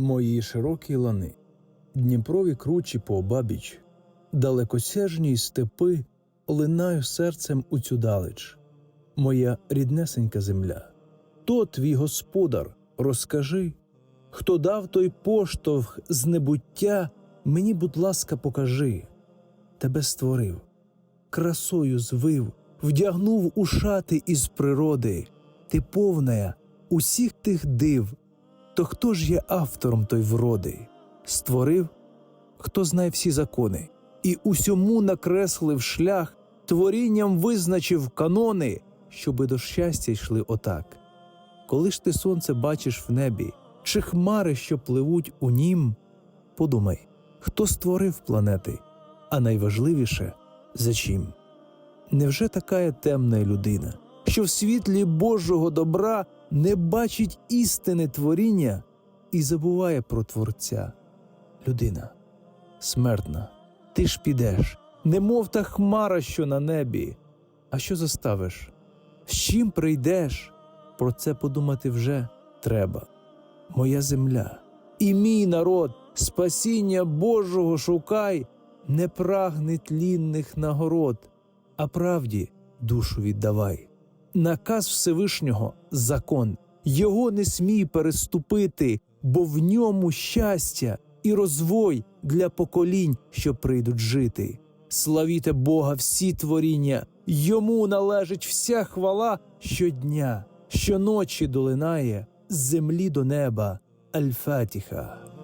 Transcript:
Мої широкі лани, Дніпрові кручі пообабіч, далекосяжні степи линаю серцем у цю далеч. Моя ріднесенька земля, то твій господар, розкажи, хто дав той поштовх з небуття, мені, будь ласка, покажи. Тебе створив, красою звив, вдягнув у шати із природи, ти повная усіх тих див. То хто ж є автором той вроди? Створив, хто знає всі закони, і усьому накреслив шлях, творінням визначив канони, щоби до щастя йшли отак. Коли ж ти сонце бачиш в небі, чи хмари, що пливуть у нім, подумай, хто створив планети, а найважливіше за чим? Невже така темна людина, що в світлі Божого добра не бачить істини творіння і забуває про Творця? Людина, смертна, ти ж підеш, немов та хмара, що на небі. А що заставиш? З чим прийдеш? Про це подумати вже треба. Моя земля і мій народ, спасіння Божого шукай, не прагне тлінних нагород, а правді душу віддавай. Наказ Всевишнього закон, його не смій переступити, бо в ньому щастя і розвой для поколінь, що прийдуть жити. Славіте Бога всі творіння, йому належить вся хвала щодня, щоночі долинає з землі до неба. Аль-Фатіха.